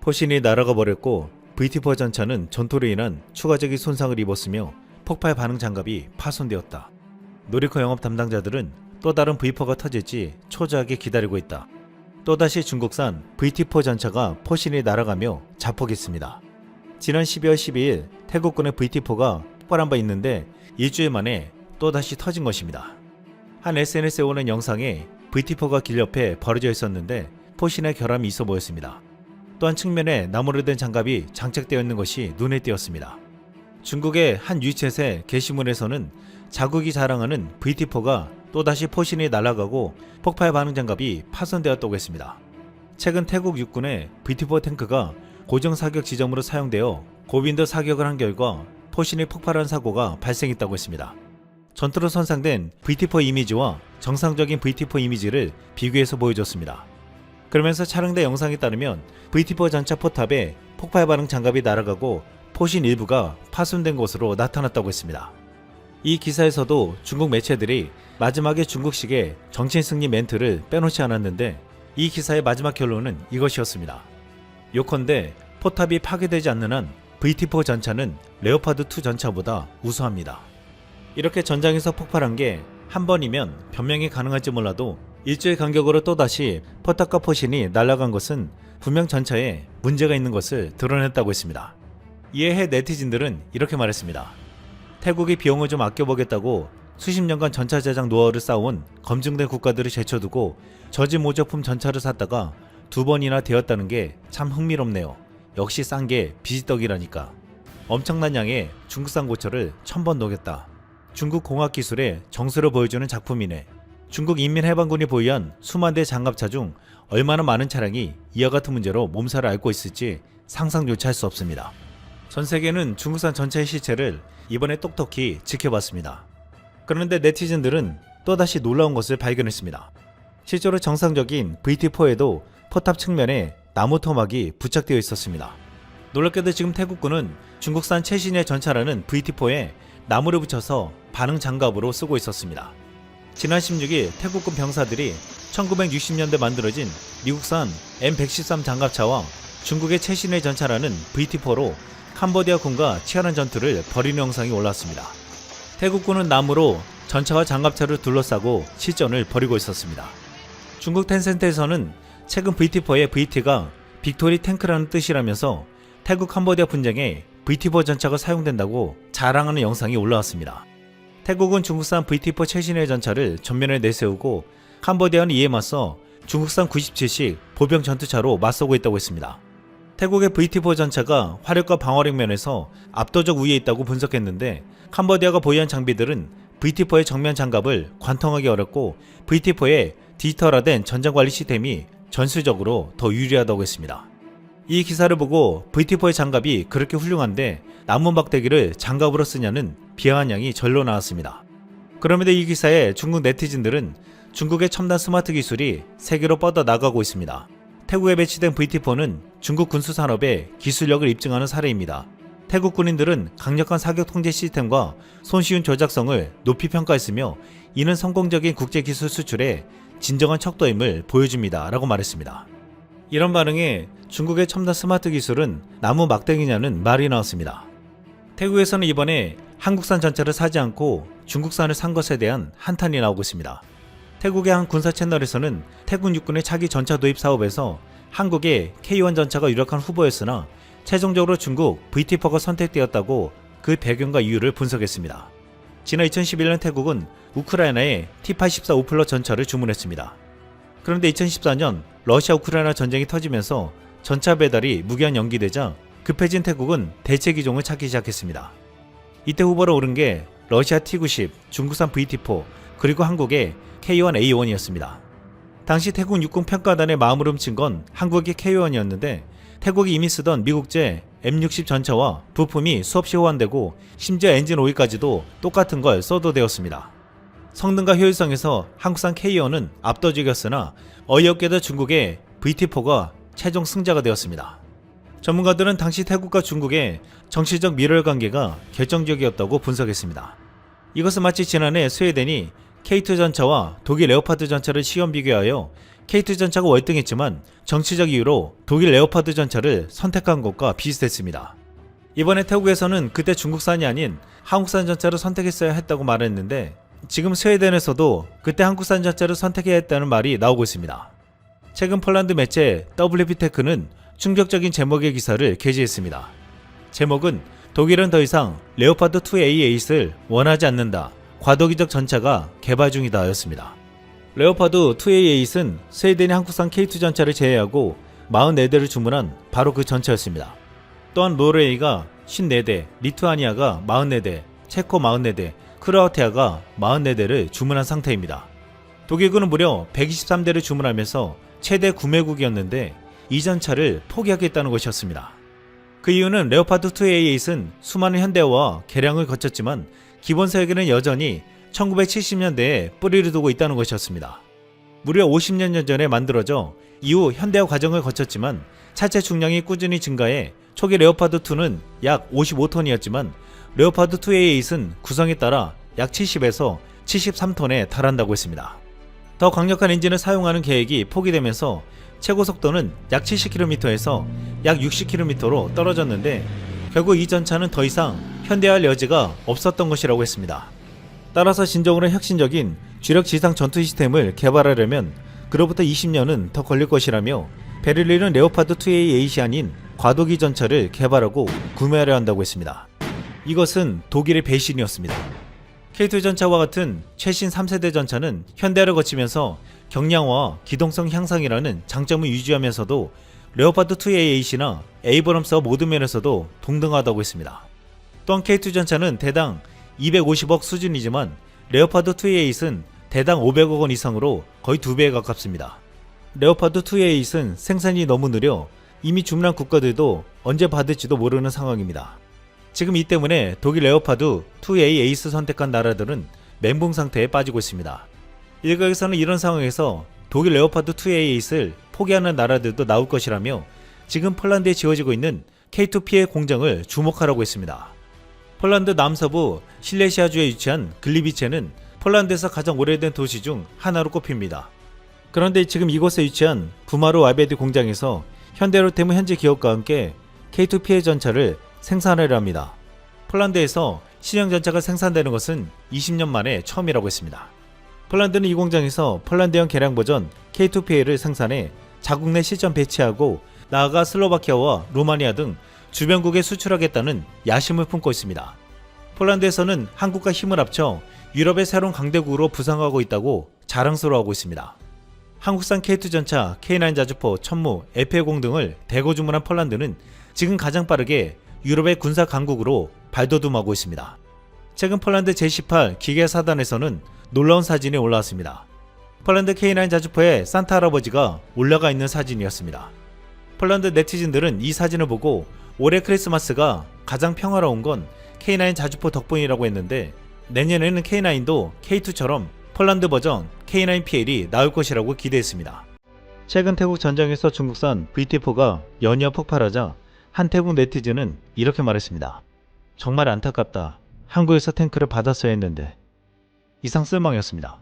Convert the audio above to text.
포신이 날아가 버렸고 VT4 전차는 전투로 인한 추가적인 손상을 입었으며 폭발 반응 장갑이 파손되었다. 노리코 영업 담당자들은 또 다른 V4가 터질지 초조하게 기다리고 있다. 또다시 중국산 VT4 전차가 포신이 날아가며 자폭했습니다. 지난 12월 12일 태국군의 VT4가 폭발한 바 있는데 일주일 만에 또다시 터진 것입니다. 한 SNS에 오는 영상에 VT4가 길 옆에 버려져 있었는데 포신의 결함이 있어 보였습니다. 또한 측면에 나무로 된 장갑이 장착되어 있는 것이 눈에 띄었습니다. 중국의 한 유치햇의 게시물에서는 자국이 자랑하는 VT4가 또다시 포신이 날아가고 폭발 반응 장갑이 파손되었다고 했습니다. 최근 태국 육군의 VT4 탱크가 고정 사격 지점으로 사용되어 고빈도 사격을 한 결과 포신이 폭발한 사고가 발생했다고 했습니다. 전투로 손상된 VT4 이미지와 정상적인 VT4 이미지를 비교해서 보여줬습니다. 그러면서 촬영된 영상에 따르면 VT4 전차 포탑에 폭발 반응 장갑이 날아가고 포신 일부가 파손된 것으로 나타났다고 했습니다. 이 기사에서도 중국 매체들이 마지막에 중국식의 정치 승리 멘트를 빼놓지 않았는데 이 기사의 마지막 결론은 이것이었습니다. 요컨대 포탑이 파괴되지 않는 한 VT4 전차는 레오파드2 전차보다 우수합니다. 이렇게 전장에서 폭발한 게 한 번이면 변명이 가능할지 몰라도 일주일 간격으로 또다시 포탑과 포신이 날아간 것은 분명 전차에 문제가 있는 것을 드러냈다고 했습니다. 이에 해 네티즌들은 이렇게 말했습니다. 태국이 비용을 좀 아껴보겠다고 수십 년간 전차 제작 노하우를 쌓아온 검증된 국가들을 제쳐두고 저지 모조품 전차를 샀다가 두 번이나 되었다는 게 참 흥미롭네요. 역시 싼 게 비지떡이라니까. 엄청난 양의 중국산 고철을 천 번 녹였다. 중국 공학 기술의 정수를 보여주는 작품이네. 중국 인민해방군이 보유한 수만 대 장갑차 중 얼마나 많은 차량이 이와 같은 문제로 몸살을 앓고 있을지 상상조차 할 수 없습니다. 전 세계는 중국산 전차의 실체를 이번에 똑똑히 지켜봤습니다. 그런데 네티즌들은 또다시 놀라운 것을 발견했습니다. 실제로 정상적인 VT4에도 포탑 측면에 나무 토막이 부착되어 있었습니다. 놀랍게도 지금 태국군은 중국산 최신의 전차라는 VT4에 나무를 붙여서 반응 장갑으로 쓰고 있었습니다. 지난 16일 태국군 병사들이 1960년대 만들어진 미국산 M113 장갑차와 중국의 최신의 전차라는 VT4로 캄보디아 군과 치열한 전투를 벌이는 영상이 올랐습니다. 태국군은 나무로 전차와 장갑차를 둘러싸고 실전을 벌이고 있었습니다. 중국 텐센트에서는 최근 VT4의 VT가 빅토리 탱크라는 뜻이라면서 태국 캄보디아 분쟁에 VT4 전차가 사용된다고 자랑하는 영상이 올라왔습니다. 태국은 중국산 VT4 최신의 전차를 전면에 내세우고 캄보디아는 이에 맞서 중국산 97식 보병 전투차로 맞서고 있다고 했습니다. 태국의 VT4 전차가 화력과 방어력 면에서 압도적 우위에 있다고 분석했는데 캄보디아가 보유한 장비들은 VT4의 정면 장갑을 관통하기 어렵고 VT4의 디지털화된 전장 관리 시스템이 전술적으로 더 유리하다고 했습니다. 이 기사를 보고 VT4의 장갑이 그렇게 훌륭한데 나무 막대기를 장갑으로 쓰냐는 양이 절로 나왔습니다. 그럼에도 이 기사에 중국 네티즌들은 중국의 첨단 스마트 기술이 세계로 뻗어 나가고 있습니다. 태국에 배치된 VT4는 중국 군수 산업의 기술력을 입증하는 사례입니다. 태국 군인들은 강력한 사격 통제 시스템과 손쉬운 조작성을 높이 평가했으며 이는 성공적인 국제 기술 수출에 진정한 척도임을 보여줍니다. 라고 말했습니다. 이런 반응에 중국의 첨단 스마트 기술은 나무 막대기냐는 말이 나왔습니다. 태국에서는 이번에 한국산 전차를 사지 않고 중국산을 산 것에 대한 한탄이 나오고 있습니다. 태국의 한 군사 채널에서는 태국 육군의 차기 전차 도입 사업에서 한국의 K1 전차가 유력한 후보였으나 최종적으로 중국 VT4가 선택되었다고 그 배경과 이유를 분석했습니다. 지난 2011년 태국은 우크라이나에 T-84 오플러 전차를 주문했습니다. 그런데 2014년 러시아 우크라이나 전쟁이 터지면서 전차 배달이 무기한 연기되자 급해진 태국은 대체 기종을 찾기 시작했습니다. 이때 후보로 오른 게 러시아 T-90, 중국산 VT4, 그리고 한국의 K1A1이었습니다. 당시 태국 육군 평가단의 마음을 훔친 건 한국의 K1이었는데 태국이 이미 쓰던 미국제 M60 전차와 부품이 수없이 호환되고 심지어 엔진 오일까지도 똑같은 걸 써도 되었습니다. 성능과 효율성에서 한국산 K1은 압도적이었으나 어이없게도 중국의 VT4가 최종 승자가 되었습니다. 전문가들은 당시 태국과 중국의 정치적 밀월 관계가 결정적이었다고 분석했습니다. 이것은 마치 지난해 스웨덴이 K2 전차와 독일 레오파드 전차를 시험 비교하여 K2 전차가 월등했지만 정치적 이유로 독일 레오파드 전차를 선택한 것과 비슷했습니다. 이번에 태국에서는 그때 중국산이 아닌 한국산 전차를 선택했어야 했다고 말했는데 지금 스웨덴에서도 그때 한국산 전차를 선택해야 했다는 말이 나오고 있습니다. 최근 폴란드 매체 WP테크는 충격적인 제목의 기사를 게재했습니다. 제목은 독일은 더 이상 레오파드 2A8을 원하지 않는다. 과도기적 전차가 개발 중이다 였습니다. 레오파드 2A8은 스웨덴이 한국산 K2 전차를 제외하고 44대를 주문한 바로 그 전차였습니다. 또한 노르웨이가 54대, 리투아니아가 44대, 체코 44대, 크로아티아가 44대를 주문한 상태입니다. 독일군은 무려 123대를 주문하면서 최대 구매국이었는데 이 전 차를 포기하겠다는 것이었습니다. 그 이유는 레오파드 2A8은 수많은 현대화와 개량을 거쳤지만 기본 설계는 여전히 1970년대에 뿌리를 두고 있다는 것이었습니다. 무려 50년 전에 만들어져 이후 현대화 과정을 거쳤지만 차체 중량이 꾸준히 증가해 초기 레오파드 2는 약 55톤이었지만 레오파드 2A8은 구성에 따라 약 70에서 73톤에 달한다고 했습니다. 더 강력한 엔진을 사용하는 계획이 포기되면서 최고 속도는 약 70km에서 약 60km로 떨어졌는데 결국 이 전차는 더 이상 현대화할 여지가 없었던 것이라고 했습니다. 따라서 진정으로 혁신적인 주력 지상 전투 시스템을 개발하려면 그로부터 20년은 더 걸릴 것이라며 베를린은 레오파드 2A8이 아닌 과도기 전차를 개발하고 구매하려 한다고 했습니다. 이것은 독일의 배신이었습니다. K2 전차와 같은 최신 3세대 전차는 현대화를 거치면서 경량화, 기동성 향상이라는 장점을 유지하면서도 레오파드 2A8이나 에이브럼스와 모든 면에서도 동등하다고 했습니다. 또한 K2 전차는 대당 250억 수준이지만 레오파드 2A8은 대당 500억 원 이상으로 거의 두 배에 가깝습니다. 레오파드 2A8은 생산이 너무 느려 이미 주문한 국가들도 언제 받을지도 모르는 상황입니다. 지금 이 때문에 독일 레오파드 2A 에이스 선택한 나라들은 멘붕 상태에 빠지고 있습니다. 일각에서는 이런 상황에서 독일 레오파드 2A 에이스를 포기하는 나라들도 나올 것이라며 지금 폴란드에 지어지고 있는 K2P의 공장을 주목하라고 했습니다. 폴란드 남서부 실레시아주에 위치한 글리비체는 폴란드에서 가장 오래된 도시 중 하나로 꼽힙니다. 그런데 지금 이곳에 위치한 부마루 아베디 공장에서 현대로템의 현지 기업과 함께 K2P의 전차를 생산하려 합니다. 폴란드에서 신형 전차가 생산되는 것은 20년 만에 처음이라고 했습니다. 폴란드는 이 공장에서 폴란드형 개량 버전 K2PA를 생산해 자국 내 실전 배치하고 나아가 슬로바키아와 루마니아 등 주변국에 수출하겠다는 야심을 품고 있습니다. 폴란드에서는 한국과 힘을 합쳐 유럽의 새로운 강대국으로 부상하고 있다고 자랑스러워하고 있습니다. 한국산 K2 전차, K9 자주포, 천무, F-10 등을 대거 주문한 폴란드는 지금 가장 빠르게 유럽의 군사 강국으로 발돋움하고 있습니다. 최근 폴란드 제18 기계사단에서는 놀라운 사진이 올라왔습니다. 폴란드 K9 자주포에 산타 할아버지가 올라가 있는 사진이었습니다. 폴란드 네티즌들은 이 사진을 보고 올해 크리스마스가 가장 평화로운 건 K9 자주포 덕분이라고 했는데 내년에는 K9도 K2처럼 폴란드 버전 K9PL이 나올 것이라고 기대했습니다. 최근 태국 전장에서 중국산 VT4가 연이어 폭발하자 한 태국 네티즌은 이렇게 말했습니다. 정말 안타깝다. 한국에서 탱크를 받았어야 했는데. 이상 쓸망이었습니다.